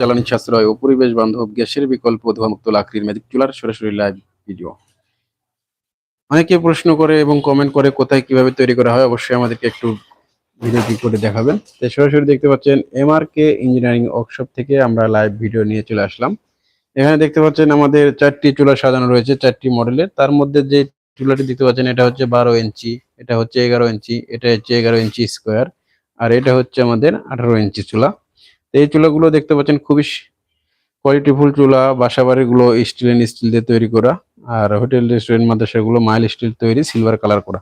জ্বালানি সাশ্রয় ও পরিবেশ বান্ধব গ্যাসের বিকল্প ধোয়ামুক্ত লাকড়ির ম্যাজিক চুলার সরাসরি লাইভ ভিডিও অনেকে প্রশ্ন করে এবং কমেন্ট করে কোথায় কীভাবে তৈরি করা হয়, অবশ্যই আমাদেরকে একটু ভিডিওটি করে দেখাবেন। তো সরাসরি দেখতে পাচ্ছেন এমআরকে ইঞ্জিনিয়ারিং ওয়ার্কশপ থেকে আমরা লাইভ ভিডিও নিয়ে চলে আসলাম। এখানে দেখতে পাচ্ছেন আমাদের চারটি চুলা সাজানো রয়েছে, চারটি মডেলের। তার মধ্যে যে চুলাটি দেখতে পাচ্ছেন, এটা হচ্ছে বারো ইঞ্চি, এটা হচ্ছে এগারো ইঞ্চি, এটা হচ্ছে এগারো ইঞ্চি স্কোয়ার আর এটা হচ্ছে আমাদের আঠারো ইঞ্চি চুলা। এই চুলাগুলো দেখতে পাচ্ছেন খুবই কোয়ালিটিফুল চুলা বাসা বাড়িগুলো স্টিল এন্ড স্টিল দিয়ে তৈরি করা, আর হোটেল রেস্টুরেন্ট মাদ্রাসাগুলো মাইল স্টিল তৈরি সিলভার কালার করা।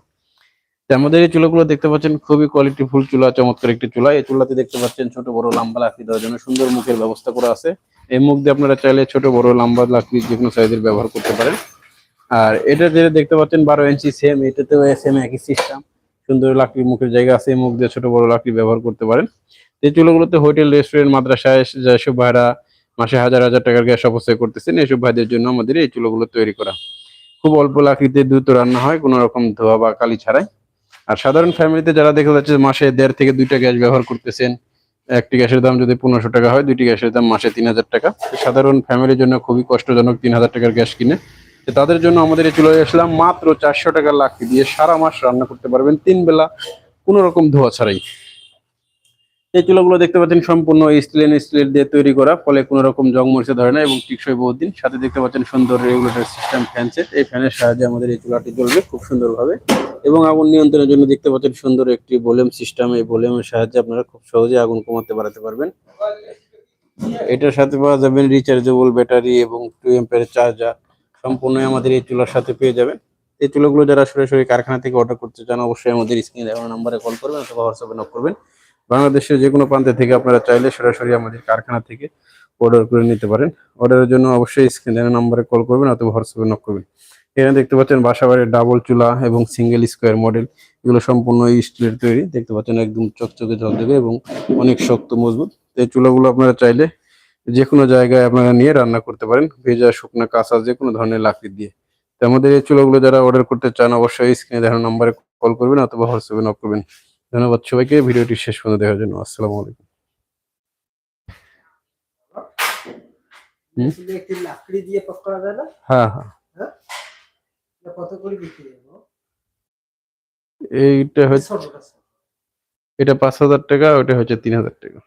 আমাদের এই চুলাগুলো দেখতে পাচ্ছেন খুবই কোয়ালিটিফুল চুলা, চমৎকার একটি চুলা। এই চুলাতে দেখতে পাচ্ছেন ছোট, বড়, লম্বা লাকড়ি দেওয়ার জন্য সুন্দর মুখের ব্যবস্থা করা আছে। এই মুখ দিয়ে আপনারা চাইলে ছোট, বড়, লম্বা লাকড়ি যে কোনো সাইজের ব্যবহার করতে পারেন। আর এটা যেটা দেখতে পাচ্ছেন বারো ইঞ্চি সেম এটাতেও সেম একই সিস্টেম সুন্দর লাকড়ি মুখের জায়গা আছে, এই মুখ দিয়ে ছোট, বড় লাকড়ি ব্যবহার করতে পারেন। এই চুলাগুলোতে হোটেল, রেস্টুরেন্ট, মাদ্রাসায় যেসব ভাইরা মাসে হাজার হাজার টাকার গ্যাস অপচয় করতেছেন এইসব ভাইদের জন্য আমাদের এই চুলাগুলো তৈরি করা। খুব অল্প লাকড়িতে দ্রুত রান্না হয়, কোনো রকম ধোয়া বা কালি ছাড়াই। আর সাধারণ ফ্যামিলিতে যারা দেখা যাচ্ছে মাসে দেড় থেকে দুইটা গ্যাস ব্যবহার করতেছেন, একটি গ্যাসের দাম যদি পনেরোশো টাকা হয়, দুইটি গ্যাসের দাম মাসে তিন হাজার টাকা। সাধারণ ফ্যামিলির জন্য খুবই কষ্টজনক তিন হাজার টাকার গ্যাস কিনে। তাদের জন্য আমাদের এই চলে আসলাম মাত্র চারশো টাকার লাকড়ি দিয়ে সারা মাস রান্না করতে পারবেন, তিন বেলা কোনো রকম ধোয়া ছাড়াই। এই চুলাগুলো দেখতে পাচ্ছেন সম্পূর্ণ স্টিল এন্ড স্টিলের দিয়ে তৈরি করা, ফলে কোনো রকম জং মরিচে ধরে না এবং টিকসই বহুদিন। সাথে দেখতে পাচ্ছেন সুন্দর রেগুলেটর সিস্টেম ফ্যান সেট। এই ফ্যানের সাহায্যে আমাদের এই চুলাটি জ্বলবে খুব সুন্দরভাবে এবং আগুন নিয়ন্ত্রণের জন্য দেখতে পাচ্ছেন সুন্দর একটি ভলিউম সিস্টেম। এই ভলিউমের সাহায্যে আপনারা খুব সহজে আগুন কমাতে বাড়াতে পারবেন। এটার সাথে পাওয়া যাবেন রিচার্জেবল ব্যাটারি এবং টু এম্পের চার্জার সম্পূর্ণই আমাদের এই চুলার সাথে পেয়ে যাবেন। এই চুলাগুলো যারা সরাসরি কারখানা থেকে অর্ডার করতে চান, অবশ্যই আমাদের স্ক্রিনে দেওয়া নাম্বারে কল করবেন অথবা হোয়াটসঅ্যাপে নক করবেন। বাংলাদেশের যে কোনো প্রান্তে থেকে আপনারা চাইলে সরাসরি আমাদের কারখানা থেকে অর্ডার করে নিতে পারেন। অর্ডারের জন্য অবশ্যই স্ক্রিনে দেওয়া নাম্বারে কল করবেন অথবা হোয়াটসঅ্যাপে নক করবেন। এখানে দেখতে পাচ্ছেন বাসাবাড়ির ডাবল চুলা এবং সিঙ্গেল স্কোয়ার মডেল এগুলো সম্পূর্ণ স্টিলের তৈরি। দেখতে পাচ্ছেন একদম চকচকে ঝকঝকে এবং অনেক শক্ত, মজবুত। এই চুলাগুলো আপনারা চাইলে যে কোনো জায়গায় আপনারা নিয়ে রান্না করতে পারেন। ভেজা, শুকনো, কাঁচা যে কোনো ধরনের লাকড়ি দিয়ে। তো আমাদের এই চুলাগুলো যারা অর্ডার করতে চান, অবশ্যই স্ক্রিনে দেখানো নম্বরে কল করবেন অথবা হোয়াটসঅ্যাপে নক করবেন। ধন্যবাদ সবাইকে ভিডিওটি শেষ পর্যন্ত দেখার জন্য আসসালামু আলাইকুম। লাকড়ি দিয়ে না? হ্যাঁ হ্যাঁ। কত করে বিক্রি এইটা হচ্ছে এটা পাঁচ হাজার টাকা ওটা হচ্ছে তিন হাজার টাকা।